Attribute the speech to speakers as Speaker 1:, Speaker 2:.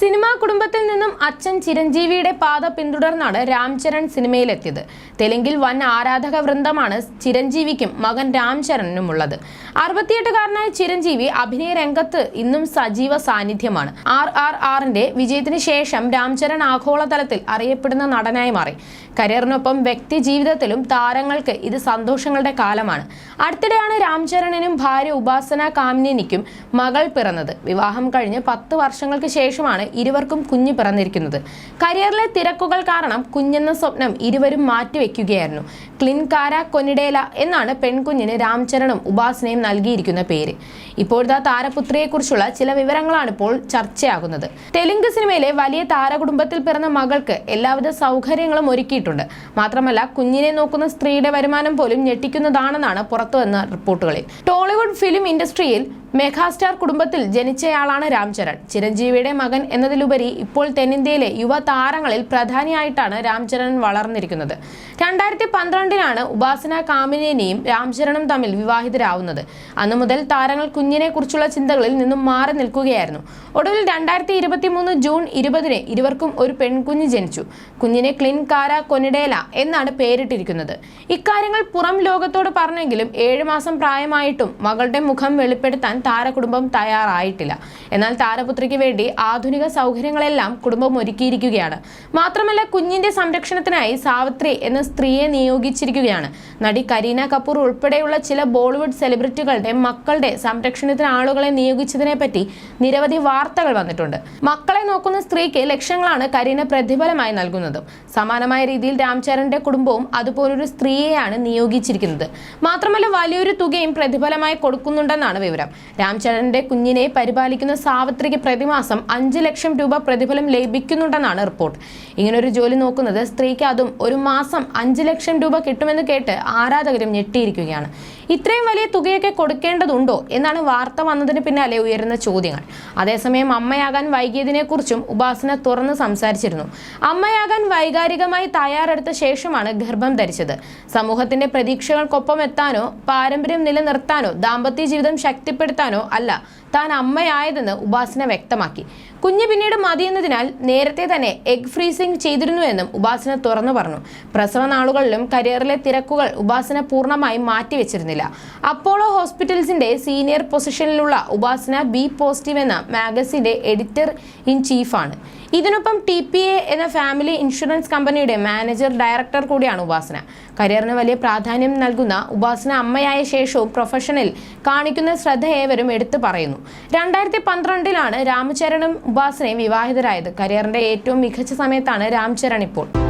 Speaker 1: Cinema കുടുംബത്തിൽ നിന്നും അച്ഛൻ ചിരഞ്ജീവിയുടെ പാത പിന്തുടർന്നാണ് രാം ചരൺ സിനിമയിലെത്തിയത്. തെലുങ്കിൽ വൻ ആരാധക വൃന്ദമാണ് ചിരഞ്ജീവിക്കും മകൻ രാം ചരണിനും ഉള്ളത് അറുപത്തിയെട്ടുകാരനായ ചിരഞ്ജീവി അഭിനയ രംഗത്ത് ഇന്നും സജീവ സാന്നിധ്യമാണ്. ആർ ആർ ആറിന്റെ വിജയത്തിന് ശേഷം രാം ചരൺ ആഗോളതലത്തിൽ അറിയപ്പെടുന്ന നടനായി മാറി. കരിയറിനൊപ്പം വ്യക്തി ജീവിതത്തിലും താരങ്ങൾക്ക് ഇത് സന്തോഷങ്ങളുടെ കാലമാണ്. അടുത്തിടെയാണ് രാംചരണിനും ഭാര്യ ഉപാസന കാമിനിക്കും മകൾ പിറന്നത്. വിവാഹം കഴിഞ്ഞ് പത്ത് വർഷങ്ങൾക്ക് ശേഷമാണ് ഇരുവർക്കും കുഞ്ഞ് പിറന്നിരിക്കുന്നത്. കരിയറിലെ തിരക്കുകൾ കാരണം കുഞ്ഞെന്ന സ്വപ്നം ഇരുവരും മാറ്റിവെക്കുകയായിരുന്നു. ക്ലിൻകാര കൊനിഡേല എന്നാണ് പെൺകുഞ്ഞിന് രാംചരണും ഉപാസനയും നൽകിയിരിക്കുന്ന പേര്. ഇപ്പോഴത്തെ താരപുത്രിയെക്കുറിച്ചുള്ള ചില വിവരങ്ങളാണ് ഇപ്പോൾ ചർച്ചയാകുന്നത്. തെലുങ്ക് സിനിമയിലെ വലിയ താരകുടുംബത്തിൽ പിറന്ന മകൾക്ക് എല്ലാവിധ സൗകര്യങ്ങളും ഒരുക്കിയിട്ടുണ്ട്. മാത്രമല്ല കുഞ്ഞിനെ നോക്കുന്ന സ്ത്രീയുടെ വരുമാനം പോലും ഞെട്ടിക്കുന്നതാണെന്നാണ് പുറത്തുവന്ന റിപ്പോർട്ടുകളിൽ. ടോളിവുഡ് ഫിലിം ഇൻഡസ്ട്രിയിൽ മെഗാസ്റ്റാർ കുടുംബത്തിൽ ജനിച്ചയാളാണ് രാംചരൺ. ചിരഞ്ജീവിയുടെ മകൻ എന്നതിലുപരി ഇപ്പോൾ തെന്നിന്ത്യയിലെ യുവ താരങ്ങളിൽ പ്രധാനിയായിട്ടാണ് രാംചരൺ വളർന്നിരിക്കുന്നത്. രണ്ടായിരത്തി പന്ത്രണ്ടിനാണ് ഉപാസന കാമിനേനെയും രാംചരണും തമ്മിൽ വിവാഹിതരാവുന്നത്. അന്നു മുതൽ താരങ്ങൾ കുഞ്ഞിനെ കുറിച്ചുള്ള ചിന്തകളിൽ നിന്നും മാറി നിൽക്കുകയായിരുന്നു. ഒടുവിൽ രണ്ടായിരത്തി ഇരുപത്തി മൂന്ന് ജൂൺ ഇരുപതിന് ഇരുവർക്കും ഒരു പെൺകുഞ്ഞ് ജനിച്ചു. കുഞ്ഞിനെ ക്ലിൻ കാര കൊനിഡേല എന്നാണ് പേരിട്ടിരിക്കുന്നത്. ഇക്കാര്യങ്ങൾ പുറം ലോകത്തോട് പറഞ്ഞെങ്കിലും ഏഴ് മാസം പ്രായമായിട്ടും മകളുടെ മുഖം വെളിപ്പെടുത്താൻ താരകുടുംബം തയ്യാറായിട്ടില്ല. എന്നാൽ താരപുത്രിക്ക് വേണ്ടി ആധുനിക സൗകര്യങ്ങളെല്ലാം കുടുംബം ഒരുക്കിയിരിക്കുകയാണ്. മാത്രമല്ല കുഞ്ഞിന്റെ സംരക്ഷണത്തിനായി സാവിത്രി എന്ന സ്ത്രീയെ നിയോഗിച്ചിരിക്കുകയാണ്. നടി കരീന കപൂർ ഉൾപ്പെടെയുള്ള ചില ബോളിവുഡ് സെലിബ്രിറ്റികളുടെ മക്കളുടെ സംരക്ഷണത്തിന് ആളുകളെ നിയോഗിച്ചതിനെ പറ്റി നിരവധി വാർത്തകൾ വന്നിട്ടുണ്ട്. മക്കളെ നോക്കുന്ന സ്ത്രീക്ക് ലക്ഷങ്ങളാണ് കരീന പ്രതിഫലമായി നൽകുന്നത്. സമാനമായ രീതിയിൽ രാംചരന്റെ കുടുംബവും അതുപോലൊരു സ്ത്രീയെയാണ് നിയോഗിച്ചിരിക്കുന്നത്. മാത്രമല്ല വലിയൊരു തുകയും പ്രതിഫലമായി കൊടുക്കുന്നുണ്ടെന്നാണ് വിവരം. രാംചരന്റെ കുഞ്ഞിനെ പരിപാലിക്കുന്ന സാവിത്രിക്ക് പ്രതിമാസം അഞ്ച് ലക്ഷം രൂപ പ്രതിഫലം ലഭിക്കുന്നുണ്ടെന്നാണ് റിപ്പോർട്ട്. ഇങ്ങനൊരു ജോലി നോക്കുന്നത് സ്ത്രീക്ക് അതും ഒരു മാസം അഞ്ച് ലക്ഷം രൂപ കിട്ടുമെന്ന് കേട്ട് ആരാധകരും ഞെട്ടിയിരിക്കുകയാണ്. ഇത്രയും വലിയ തുകയൊക്കെ കൊടുക്കേണ്ടതുണ്ടോ എന്നാണ് വാർത്ത വന്നതിന് പിന്നാലെ ഉയരുന്ന ചോദ്യങ്ങൾ. അതേസമയം അമ്മയാകാൻ വൈകിയതിനെക്കുറിച്ചും ഉപാസന തുറന്ന് സംസാരിച്ചിരുന്നു. അമ്മയാകാൻ വൈകാരികമായി തയ്യാറെടുത്ത ശേഷമാണ് ഗർഭം ധരിച്ചത്. സമൂഹത്തിന്റെ പ്രതീക്ഷകൾക്കൊപ്പം എത്താനോ പാരമ്പര്യം നിലനിർത്താനോ ദാമ്പത്യ ജീവിതം ശക്തിപ്പെടുത്താനോ അല്ല താൻ അമ്മയായതെന്ന് ഉപാസന വ്യക്തമാക്കി. കുഞ്ഞ് പിന്നീട് മതിയെന്നതിനാൽ നേരത്തെ തന്നെ എഗ് ഫ്രീസിംഗ് ചെയ്തിരുന്നുവെന്നും ഉപാസന തുറന്നു പറഞ്ഞു. പ്രസവ നാളുകളിലും കരിയറിലെ തിരക്കുകൾ ഉപാസന പൂർണമായും മാറ്റിവെച്ചിരുന്നില്ല. അപ്പോളോ ഹോസ്പിറ്റൽസിന്റെ സീനിയർ പൊസിഷനിലുള്ള ഉപാസന ബി പോസിറ്റീവ് എന്ന മാഗസിന്റെ എഡിറ്റർ ഇൻ ചീഫാണ്. ഇതിനൊപ്പം ടി എന്ന ഫാമിലി ഇൻഷുറൻസ് കമ്പനിയുടെ മാനേജർ ഡയറക്ടർ കൂടിയാണ് ഉപാസന. കരിയറിന് വലിയ പ്രാധാന്യം നൽകുന്ന ഉപാസന അമ്മയായ ശേഷവും പ്രൊഫഷനിൽ കാണിക്കുന്ന ശ്രദ്ധ ഏവരും എടുത്തു പറയുന്നു. രണ്ടായിരത്തി പന്ത്രണ്ടിലാണ് രാമചരണും ഉപാസനയും വിവാഹിതരായത്. കരിയറിന്റെ ഏറ്റവും മികച്ച സമയത്താണ് രാംചരൺ ഇപ്പോൾ.